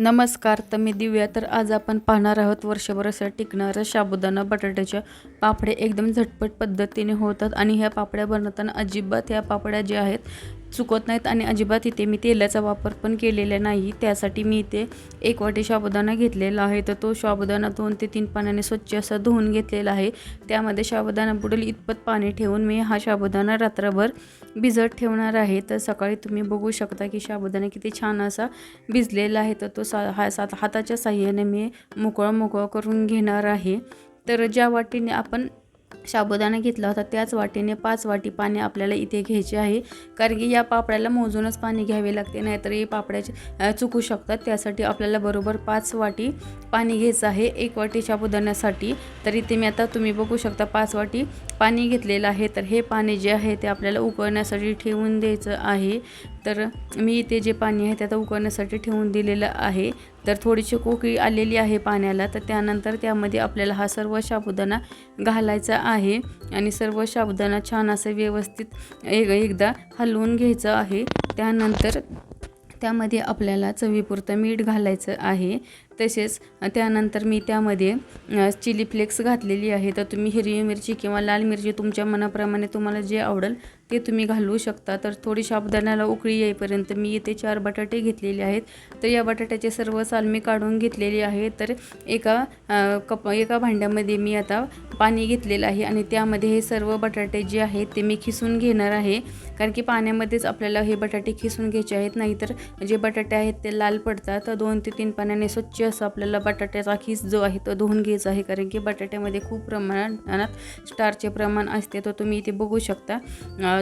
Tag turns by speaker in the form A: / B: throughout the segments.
A: नमस्कार तर मी दिव्या. तर आज आपण पाहणार आहोत वर्षभर असं टिकणारं साबुदाणा बटाट्याच्या पापड्या एकदम झटपट पद्धतीने होतात आणि ह्या पापड्या बनवताना अजिबात ह्या पापड्या ज्या आहेत चुकत नाहीत आणि अजिबात इथे मी तेलाचा वापर पण केलेला नाही. त्यासाठी मी इथे एक वाटी साबुदाणा घेतलेला आहे. तर तो साबुदाणा दोन ते तीन पाण्याने स्वच्छ असा धुवून घेतलेला आहे. त्यामध्ये शाबुदाणा बुडेल इतपत पाणी ठेवून मी हा साबुदाणा रात्रभर भिजत ठेवणार आहे. तर सकाळी तुम्ही बघू शकता की साबुदाणा किती छान असा भिजलेला आहे. तर तो सा हा सात हाताच्या साह्याने मी मोकळा मोकळा करून घेणार आहे. तर ज्या वाटीने आपण साबुदाणा घेतला होता. त्याच वाटीने पाच वाटी पाणी आपल्याला इथे घ्यायचे आहे. कारण की या पापड्याला मोजूनच पाणी घ्यावे लागते नाहीतर हे पापड्याचे चुकू शकतात. त्यासाठी आपल्याला बरोबर पाच वाटी पाणी घ्यायचं आहे. एक वाटी साबुदाण्यासाठी. तर इथे मी आता तुम्ही बघू शकता पाच वाटी पाणी घेतलेलं आहे. तर हे पाणी जे आहे ते आपल्याला उकळण्यासाठी ठेवून द्यायचं आहे. तर मी इथे जे पाणी आहे ते आता उकळण्यासाठी ठेवून दिलेलं आहे. तर थोडीशी कोकळी आलेली आहे पाण्याला तर त्यानंतर त्यामध्ये आपल्याला हा सर्व साबुदाणा घालायचा आहे. आणि सर्व साबुदाणा छान असं व्यवस्थित एक एकदा हलवून घ्यायचं आहे. त्यानंतर त्यामध्ये आपल्याला चवीपुरतं मीठ घालायचं आहे. तसेच त्यानंतर मी त्यामध्ये चिली फ्लेक्स घातलेली आहे. तर तुम्ही हिरवी मिरची किंवा लाल मिरची तुमच्या मनाप्रमाणे तुम्हाला जे आवडेल ते तुम्ही घालवू शकता. तर थोडी शाबदाण्याला उकळी येईपर्यंत मी इथे चार बटाटे घेतलेले आहेत. तर या बटाट्याचे सर्व साल मी काढून घेतलेली आहे तर एका कप एका भांड्यामध्ये मी आता पाणी घेतलेलं आहे आणि त्यामध्ये हे सर्व बटाटे जे आहेत ते मी खिसून घेणार आहे. कारण की पाण्यामध्येच आपल्याला हे बटाटे खिसून घ्यायचे आहेत. नाहीतर जे बटाटे आहेत ते लाल पडतात. दोन ते तीन पाण्याने स्वच्छ असं आपल्याला बटाट्याचा खिस जो आहे तो धुवून घ्यायचा आहे. कारण की बटाट्यामध्ये खूप प्रमाणात स्टारचे प्रमाण असते. तर तुम्ही इथे बघू शकता.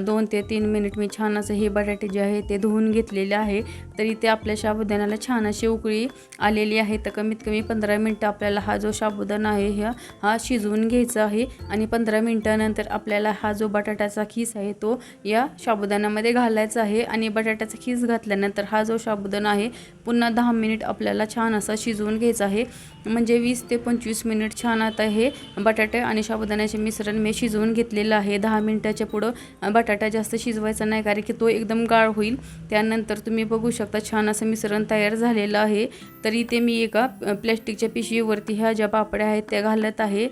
A: दोन ते तीन मिनिट मी छान असं हे बटाटे जे आहे ते धुवून घेतलेले आहे. तर इथे आपल्या साबुदाण्याला छान अशी उकळी आलेली आहे. तर कमीत कमी पंधरा मिनटं आपल्याला हा जो साबुदाणा आहे ह्या हा शिजवून घ्यायचा आहे. आणि पंधरा मिनटानंतर आपल्याला हा जो बटाट्याचा खीस आहे तो या साबुदाण्यामध्ये घालायचा आहे. आणि बटाट्याचा खीस घातल्यानंतर हा जो साबुदाणा आहे पुन्हा दहा मिनिट आपल्याला छान असा शिज शिजवून घ्यायचा आहे. म्हणजे वीस ते पंचवीस मिनिट छान आता हे बटाटे आणि शाबुदाण्याचे मिश्रण मी शिजवून घेतलेलं आहे. दहा मिनटाच्या पुढं बटाटा जास्त शिजवायचा नाही कारण की तो एकदम गाळ होईल. त्यानंतर तुम्ही बघू शकता छान असं मिश्रण तयार झालेलं आहे. तरी ते मी एका प्लॅस्टिकच्या पिशवीवरती ह्या ज्या पापड्या आहेत त्या घालत आहे.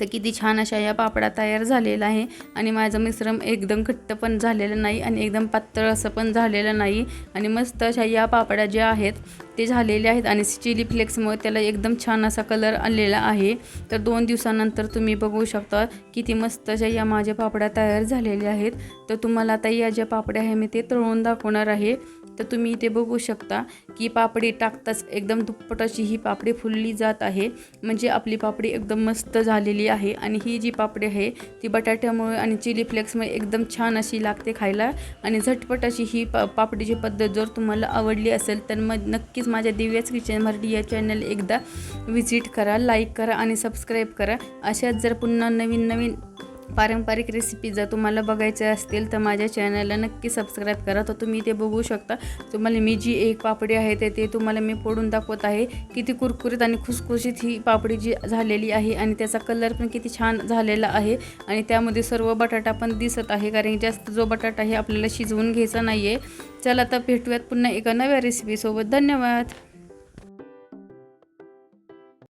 A: तर किती छान अशा या पापड्या तयार झालेला आहे. आणि माझं मिश्रण एकदम घट्ट पण झालेलं नाही आणि एकदम पातळ असं पण झालेलं नाही. आणि मस्त अशा या पापड्या ज्या आहेत ते झालेले आहेत आणि चिली फ्लेक्समुळे त्याला एकदम छान असा कलर आलेला आहे. तर दोन दिवसानंतर तुम्ही बघू शकता किती मस्त अशा या माझ्या पापड्या तयार झालेल्या आहेत. तर तुम्हाला आता या ज्या पापड्या आहे मी ते तळून दाखवणार आहे. तर तुम्ही इथे बघू शकता की पापडी टाकताच एकदम दुप्पट अशी ही पापडी फुलली जात आहे. म्हणजे आपली पापडी एकदम मस्त झालेली आहे. आणि ही जी पापडी आहे ती बटाट्यामुळे आणि चिली फ्लेक्समुळे एकदम छान अशी लागते खायला. आणि झटपट अशी ही पा पापडीची पद्धत जर तुम्हाला आवडली असेल तर मग नक्कीच माझ्या दिव्याच किचन मराठी या चॅनल एकदा व्हिजिट करा लाईक करा आणि सबस्क्राईब करा. अशाच जर पुन्हा नवीन नवीन पारंपरिक रेसिपी जर तुम्हाला बघायच्या असतील तर माझ्या चॅनलला नक्की सबस्क्राईब करा. तर तुम्ही ते बघू शकता. तुम्हाला मी जी एक पापडी आहे ते ते तुम्हाला मी फोडून दाखवत आहे. किती कुरकुरीत आणि खुसखुशीत ही पापडी जी झालेली आहे आणि त्याचा कलर पण किती छान झालेला आहे. आणि त्यामध्ये सर्व बटाटा पण दिसत आहे कारण जास्त जो बटाटा आहे आपल्याला शिजवून घ्यायचा नाही आहे चला तर भेटूयात पुन्हा एका नव्या रेसिपीसोबत धन्यवाद!